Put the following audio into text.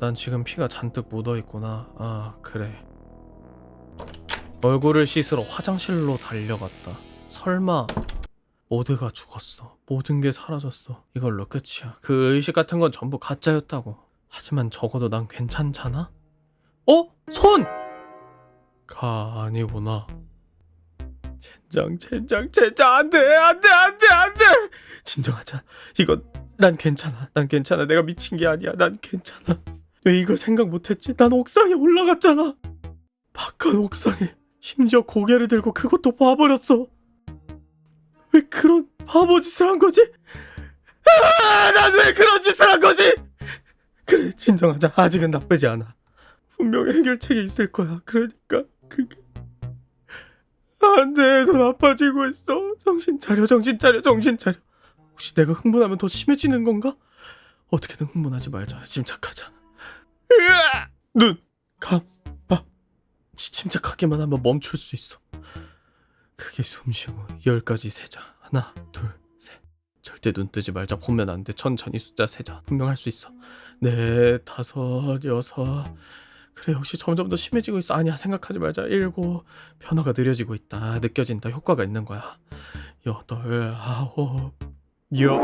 난 지금 피가 잔뜩 묻어있구나. 아, 그래. 얼굴을 씻으러 화장실로 달려갔다. 설마 모두가 죽었어. 모든 게 사라졌어. 이걸로 끝이야. 그 의식 같은 건 전부 가짜였다고. 하지만 적어도 난 괜찮잖아? 어? 손! 가 아니구나. 젠장 젠장 젠장 안 돼 안 돼 안 돼 안 돼 진정하자 이건 난 괜찮아 난 괜찮아 내가 미친 게 아니야 난 괜찮아 왜 이걸 생각 못했지? 난 옥상에 올라갔잖아. 바깥 옥상에 심지어 고개를 들고 그것도 봐버렸어. 왜 그런 바보 짓을 한 거지? 아 난 왜 그런 짓을 한 거지? 그래 진정하자. 아직은 나쁘지 않아. 분명 해결책이 있을 거야. 그러니까 그게 안돼. 더 나빠지고 있어. 정신 차려 정신 차려 정신 차려. 혹시 내가 흥분하면 더 심해지는 건가? 어떻게든 흥분하지 말자. 침착하자 으아! 눈! 감아 침착하게만 하면 멈출 수 있어. 크게 숨쉬고 열까지 세자. 하나 둘셋. 절대 눈 뜨지 말자. 보면 안 돼. 천천히 숫자 세자. 분명 할 수 있어. 넷 다섯 여섯. 그래 역시 점점 더 심해지고 있어? 아니야 생각하지 말자. 일곱. 변화가 느려지고 있다. 느껴진다. 효과가 있는 거야. 여덟 아홉 열